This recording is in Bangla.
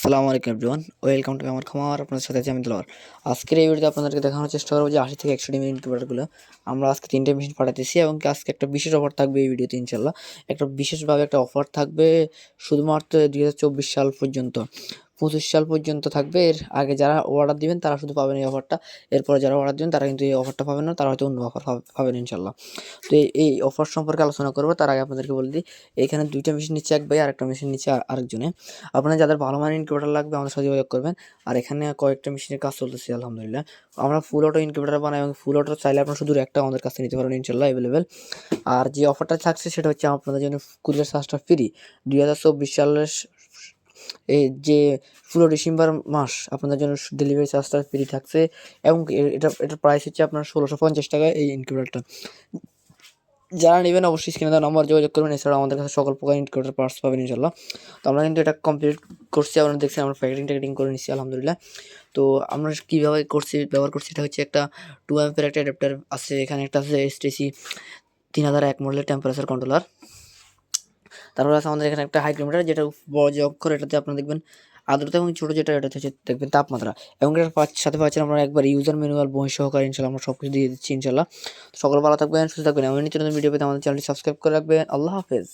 আসসালামু আলাইকুম এভরিওয়ান ওয়েলকাম টু আমার খামার আপনার সাথে আমি দিলওয়ার আজকের এই ভিডিওতে আপনাদেরকে দেখানোর চেষ্টা করব যে আশি থেকে একশো ডিমের ইনকিউবেটারগুলো আমরা আজকে তিনটে মেশিন পাঠাতেছি এবং আজকে একটা বিশেষ অফার থাকবে এই ভিডিওতে ইনশাল্লাহ একটা বিশেষভাবে একটা অফার থাকবে শুধুমাত্র দুই হাজার চব্বিশ সাল পর্যন্ত। পঁচিশ সাল পর্যন্ত থাকবে। এর আগে যারা অর্ডার দিবেন, তারা শুধু পাবেন এই অফারটা এরপরে যারা অর্ডার দিবেন, তারা কিন্তু এই অফারটা পাবেন না, তারা হয়তো অন্য অফার পাবেন ইনশাল্লাহ তো এই অফার সম্পর্কে আলোচনা করব, তার আগে আপনাদেরকে বলে দিই, এখানে দুইটা মেশিন নিচ্ছে এক ভাই আর একটা মেশিন নিচ্ছে আরেকজনে। আপনারা যাদের ভালো মানের ইনকিউবেটার লাগবে, আমাদের সাথে যোগাযোগ করবেন। আর এখানে কয়েকটা মেশিনের কাজ চলতেছে, আলহামদুলিল্লাহ। আমরা ফুল অটো ইনকিউবেটার বানাই এবং ফুল অটো চাইলে আপনারা শুধু একটা আমাদের কাছে নিতে পারেন ইনশাল্লাহ অ্যাভেলেবেল আর যে অফারটা থাকছে, সেটা হচ্ছে আপনাদের জন্য কুরিয়ার চার্জটা ফ্রি দুই হাজার চব্বিশ সালের এই যে পুরো ডিসেম্বর মাস আপনাদের জন্য ডেলিভারি চার্জটা ফ্রি থাকছে এবং এটা এটার প্রাইস হচ্ছে আপনার ষোলোশো পঞ্চাশ টাকা এই ইনকিউবেটারটা যারা নেবেন অবশ্যই স্ক্রিনে দেওয়া নম্বর যোগাযোগ করবেন এছাড়া আমাদের কাছে সকল প্রকার ইনকিউবেটার পার্টস পাবেন ইনশাল্লাহ তো আমরা কিন্তু এটা কমপ্লিট করছি, আপনারা দেখছেন আমরা প্যাকেটিং ট্যাকেটিং করে নিচ্ছি আলহামদুলিল্লাহ। তো আমরা কীভাবে করছি, ব্যবহার করছি, এটা হচ্ছে একটা টু অ্যাম্পের একটা অ্যাডাপ্টার আছে, এখানে একটা আছে এসটিসি তিন হাজার এক মডেলের টেম্পারেচার কন্ট্রোলার তারপর আছে আমাদের এখানে একটা হাইগ্রোমিটার যেটা বড় অক্ষর, এটাতে আপনারা দেখবেন আদ্রতা এবং ছোটো যেটা, এটাতে হচ্ছে দেখবেন তাপমাত্রা। এবং এটার সাথে পাচ্ছেন আমরা একবার ইউজার ম্যানুয়াল বই সহকারে ইনশাল্লাহ আমরা সব কিছু দিয়ে দিচ্ছি ইনশাল্লাহ সকল ভালো থাকবেন, সুস্থ থাকবেন। এমন নিত্য নতুন ভিডিও পেতে আমাদের চ্যানেলটি সাবস্ক্রাইব করে রাখবেন। আল্লাহ হাফেজ।